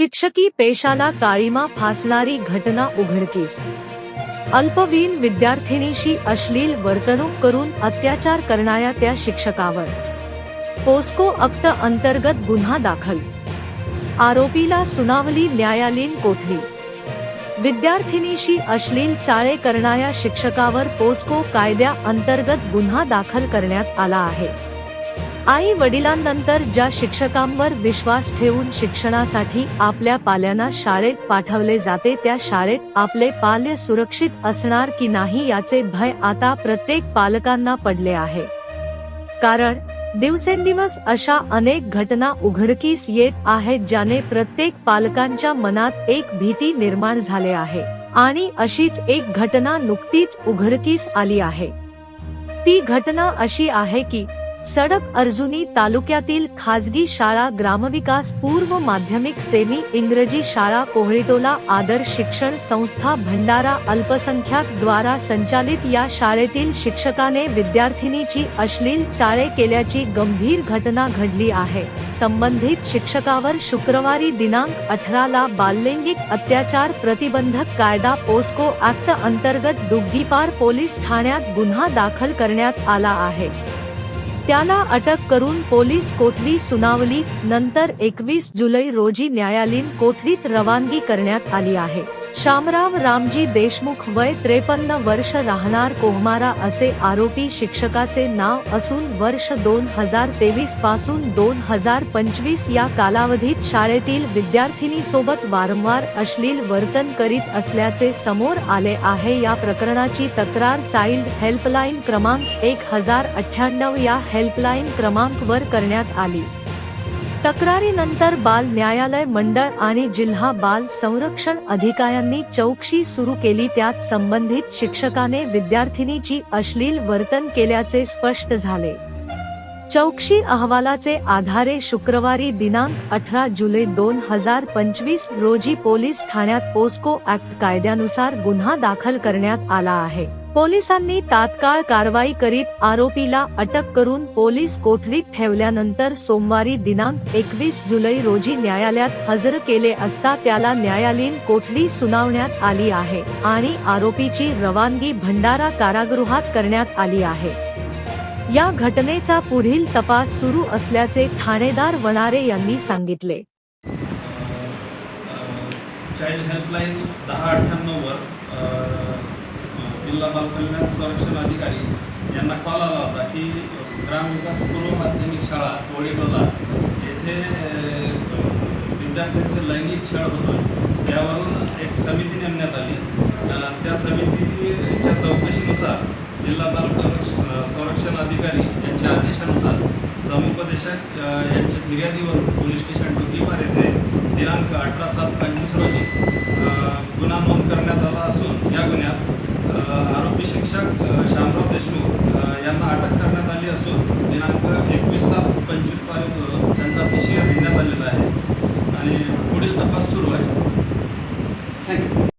शिक्षकी पेशाला काळीमा फासणारी घटना उघडकीस. अल्पवीन विद्यार्थिनीशी अश्लील वर्तणूक करून अत्याचार करणाऱ्या त्या शिक्षकावर. पोस्को अक्त अंतर्गत गुन्हा दाखल. आरोपीला सुनावली न्यायालयीन कोठडी. विद्यार्थिनीशी अश्लील चाळे करणाऱ्या शिक्षकावर पोस्को कायद्या अंतर्गत गुन्हा दाखल करण्यात आला आहे. आई वडिलांनंतर ज्या शिक्षकांवर विश्वास ठेवून शिक्षणासाठी आपल्या पाल्यांना शाळेत पाठवले जाते त्या शाळेत आपले पाल्य सुरक्षित असणार की नाही याचे भय आता प्रत्येक पालकांना पडले आहे. कारण दिवसेंदिवस अशा अनेक घटना उघडकीस येत आहेत ज्याने प्रत्येक पालकांच्या मनात एक भीती निर्माण झाले आहे आणि अशीच एक घटना नुकतीच उघडकीस आली आहे. ती घटना अशी आहे की सडक अर्जुनी तालुक्यातील खाजगी शाळा ग्रामविकास पूर्व माध्यमिक सेमी इंग्रजी शाळा कोहळीटोला आदर्श शिक्षण संस्था भंडारा अल्पसंख्याक द्वारा संचालित या शाळेतील शिक्षकाने विद्यार्थिनीची अश्लील चाळे केल्याची गंभीर घटना घडली आहे. संबंधित शिक्षकावर शुक्रवारी दिनांक अठरा ला बाललैंगिक अत्याचार प्रतिबंधक कायदा पोस्को ऍक्ट अंतर्गत डुग्गीपार पोलीस ठाण्यात गुन्हा दाखल करण्यात आला आहे. त्याला अटक करून पोलीस कोठडी सुनावली नंतर एकवीस जुलै रोजी न्यायालयीन कोठडीत रवानगी करण्यात आली आहे. शामराव रामजी देशमुख वय त्रेपन्न वर्ष राहणार कोहमारा असे आरोपी शिक्षकाचे नाव असून वर्ष दोन हजार तेवीसपासून दोन हजार पंचवीस या कालावधीत शाळेतील विद्यार्थिनी सोबत वारंवार अश्लील वर्तन करीत असल्याचे समोर आले आहे. या प्रकरणाची तक्रार चाइल्ड हेल्पलाईन क्रमांक एक हजार अठ्ठ्याण्णव या हेल्पलाईन क्रमांकवर करण्यात आली. तक्रारीनंतर बाल न्यायालय मंडळ आणि जिल्हा बाल संरक्षण अधिकाऱ्यांनी चौकशी सुरू केली. त्यात संबंधित शिक्षकाने विद्यार्थिनीची अश्लील वर्तन केल्याचे स्पष्ट झाले. चौकशी अहवालाचे आधारे शुक्रवारी दिनांक अठरा जुलै दोन हजार पंचवीस रोजी पोलीस ठाण्यात पोस्को ऍक्ट कायद्यानुसार गुन्हा दाखल करण्यात आला आहे. पोलिसांनी तात्काळ कारवाई करीत आरोपीला अटक करून पोलीस कोठडीत ठेवल्यानंतर सोमवारी दिनांक एकवीस जुलै रोजी न्यायालयात हजर केले असता त्याला न्यायालयीन कोठडी सुनावण्यात आली आहे आणि आरोपीची रवानगी भंडारा कारागृहात करण्यात आली आहे. या घटनेचा पुढील तपास सुरू असल्याचे ठाणेदार वणारे यांनी सांगितले. चाइल्ड हेल्पलाईन दहा अठ्ठ्याण्णववर जिल्हा बालकल्याण संरक्षण अधिकारी यांना कॉल आला होता की ग्रामविकास पूर्व माध्यमिक शाळा कोळीडोला येथे विद्यार्थ्यांचे लैंगिक छळ होतो त्यावरून एक समिती नेमण्यात आली. त्या समिती मागणीनुसार जिल्हा बाल संरक्षण अधिकारी यांच्या आदेशानुसार समुपदेशक यांच्या फिर्यादीवरून पोलीस स्टेशन टोकीमार येथे दिनांक अठरा सात पंचवीस रोजी गुन्हा नोंद करण्यात आला असून या गुन्ह्यात आरोपी शिक्षक श्यामराव देशमुख यांना अटक करण्यात आली असून दिनांक एकवीस सात पंचवीसपर्यंत त्यांचा पी घेण्यात आलेला आहे. आणि पुढील तपास सुरू आहे. थँक्यू